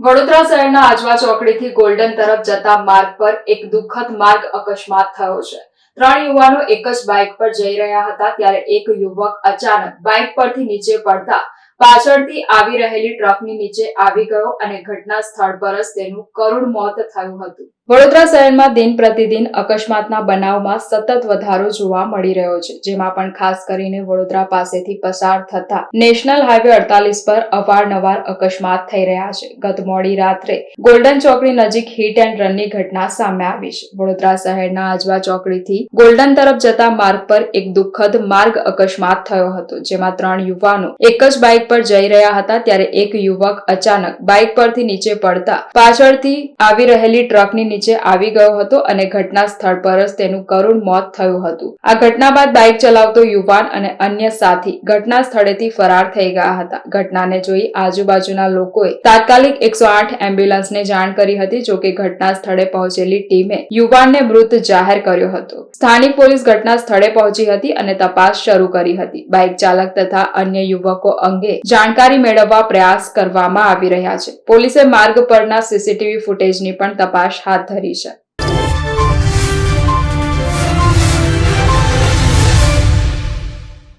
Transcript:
વડોદરા શહેરના આજવા ચોકડીથી ગોલ્ડન તરફ જતા માર્ગ પર એક દુઃખદ માર્ગ અકસ્માત થયો છે. ત્રણ યુવાનો એક જ બાઇક પર જઈ રહ્યા હતા, ત્યારે એક યુવક અચાનક બાઇક પરથી નીચે પડતા પાછળથી આવી રહેલી ટ્રકની નીચે આવી ગયો અને ઘટના સ્થળ પર જ તેનું કરુણ મોત થયું હતું. વડોદરા શહેરમાં દિન પ્રતિદિન અકસ્માતના બનાવમાં સતત વધારો જોવા મળી રહ્યો છે, જેમાં પણ ખાસ કરીને વડોદરા પાસેથી પસાર થતા નેશનલ હાઈવે અડતાલીસ પર અવારનવાર અકસ્માત થઈ રહ્યા છે. ગત મોડી રાત્રે ગોલ્ડન ચોકડી નજીક હિટ એન્ડ રનની ઘટના સામે આવી છે. વડોદરા શહેરના આજવા ચોકડીથી ગોલ્ડન તરફ જતા માર્ગ પર એક દુઃખદ માર્ગ અકસ્માત થયો હતો, જેમાં ત્રણ યુવાનો, એક જ બાઇક પર જઈ રહ્યા હતા ત્યારે એક યુવક અચાનક બાઇક પરથી નીચે પડતા પાછળથી આવી રહેલી ટ્રકની નીચે આવી ગયો હતો અને ઘટના સ્થળ પર જ તેનું કરુણ મોત થયું હતું. આ ઘટના બાદ બાઇક ચલાવતો યુવાન અને અન્ય સાથી ઘટના સ્થળેથી ફરાર થઈ ગયા હતા. ઘટનાને જોઈ આજુબાજુના લોકોએ તાત્કાલિક એકસો આઠ એમ્બ્યુલન્સને જાણ કરી હતી જોકે ઘટના સ્થળે પહોંચેલી ટીમે યુવાનને મૃત જાહેર કર્યો હતો. સ્થાનિક પોલીસ ઘટના સ્થળે પહોંચી હતી અને તપાસ શરૂ કરી હતી. બાઇક ચાલક તથા અન્ય યુવકો અંગે જાણકારી મેળવવા પ્રયાસ કરવામાં આવી રહ્યા છે. પોલીસે માર્ગ પરના સીસીટીવી ફૂટેજની પણ તપાસ હાથ ધરી છે.